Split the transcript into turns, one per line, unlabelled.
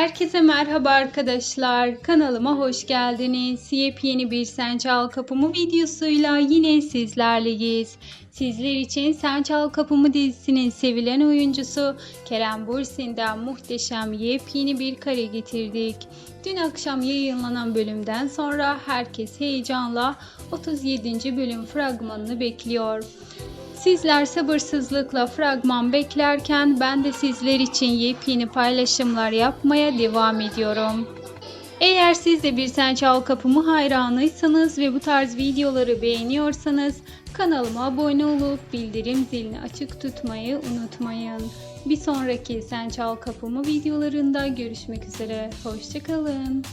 Herkese merhaba arkadaşlar. Kanalıma hoş geldiniz. Yepyeni bir Sen Çal Kapımı videosuyla yine sizlerleyiz. Sizler için Sen Çal Kapımı dizisinin sevilen oyuncusu Kerem Bürsin'den muhteşem yepyeni bir kare getirdik. Dün akşam yayınlanan bölümden sonra herkes heyecanla 37. bölüm fragmanını bekliyor. Sizler sabırsızlıkla fragman beklerken ben de sizler için yepyeni paylaşımlar yapmaya devam ediyorum. Eğer siz de bir Sen Çal Kapımı hayranıysanız ve bu tarz videoları beğeniyorsanız kanalıma abone olup bildirim zilini açık tutmayı unutmayın. Bir sonraki Sen Çal Kapımı videolarında görüşmek üzere. Hoşçakalın.